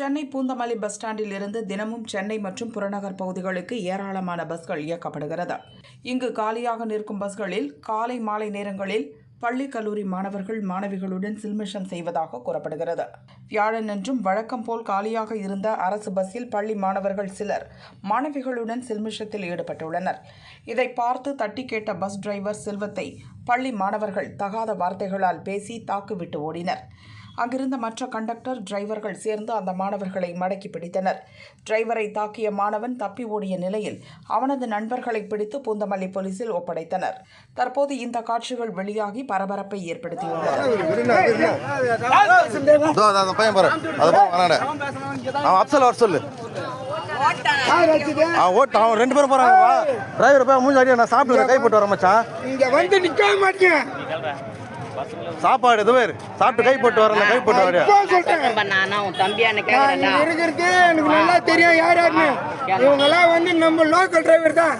Chennai Poonamallee bus ஸ்டாண்டில் இருந்து தினமும் சென்னை மற்றும் புறநகர் பகுதிகளுக்கு ஏராளமான பஸ்கள் இயக்கப்படுகிறது. இங்கு காலியாக நிற்கும் பஸ்களில் காலை மாலை நேரங்களில் பள்ளி கல்லூரி மாணவர்கள் மாணவிகளுடன் சில்மிஷம் செய்வதாக கூறப்படுகிறது. வியாழனன்றும் வழக்கம் போல் காலியாக இருந்த அரசு பஸ்ஸில் பள்ளி மாணவர்கள் சிலர் மாணவிகளுடன் சில்மிஷத்தில் ஈடுபட்டுள்ளனர். இதை பார்த்து தட்டி கேட்ட பஸ் டிரைவர் செல்வத்தை பள்ளி மாணவர்கள் தகாத வார்த்தைகளால் பேசி தாக்குவிட்டு ஓடினர். அங்கிருந்த மற்ற கண்டக்டர் டிரைவர்கள் சேர்ந்து அந்த மாணவர்களை மடக்கி பிடித்தனர். டிரைவரை தாக்கிய மாணவன் தப்பி ஓடிய நிலையில் அவனது நண்பர்களை பிடித்து பூந்தமல்லி போலீசில் ஒப்படைத்தனர். தற்போது இந்த காட்சிகள் வெளியாகி பரபரப்பை ஏற்படுத்தியுள்ளது. வர சொல்லு. அவன் ரெண்டு பேரும் போறாங்க. டிரைவர் போய் மூஞ்சி அடியா நான் சாப்பிட்டு கை போட்டு வரேன் மச்சான். இங்க வந்து நிக்கவே மாட்டேங்க. சாப்பாடு எதுவும். சாப்பிட்டு கை போட்டு வரல கை போட்டு இங்க இருக்கிறது எனக்கு நல்லா தெரியும். யார் யாருன்னு இவங்க எல்லாம் வந்து நம்ம லோக்கல் டிரைவர் தான்.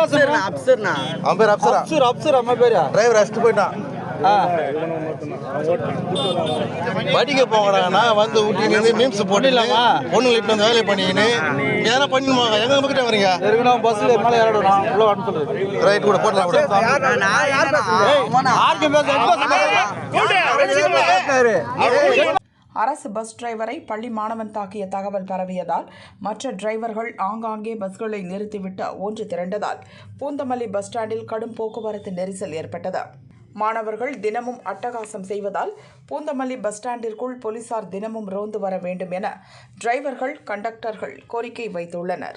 அப்சர்னா அப்சர்னா. அவன் பேர் அப்சரா? அப்சர் அப்சர் அம்மா பேரு. டிரைவர் அடிச்சுட்டு போயிட்டான். படிக்க நான் வந்து ஊட்டி நின்று மீம்ஸ் போட்டு பொண்ணு இட்டு வந்து வேலையை பண்ணிக்கின்னு எதனா பண்ணிடுவாங்க எங்க நம்ம கிட்ட வரீங்க பஸ்ல மேல ஏறணும். நான் உள்ள வரணும் சொல்லுது ரைட் கூட போடலாம் கூட. அரசு பஸ் டிரைவரை பள்ளி மாணவன் தாக்கிய தகவல் பரவியதால் மற்ற டிரைவர்கள் ஆங்காங்கே பஸ்களை நிறுத்திவிட்டு ஒன்று திரண்டதால் பூந்தமல்லி பஸ் ஸ்டாண்டில் கடும் போக்குவரத்து நெரிசல் ஏற்பட்டது. மாணவர்கள் தினமும் அட்டகாசம் செய்வதால் பூந்தமல்லி பஸ் ஸ்டாண்டிற்குள் போலீசார் தினமும் ரோந்து வர வேண்டும் என டிரைவர்கள் கண்டக்டர்கள் கோரிக்கை வைத்துள்ளனர்.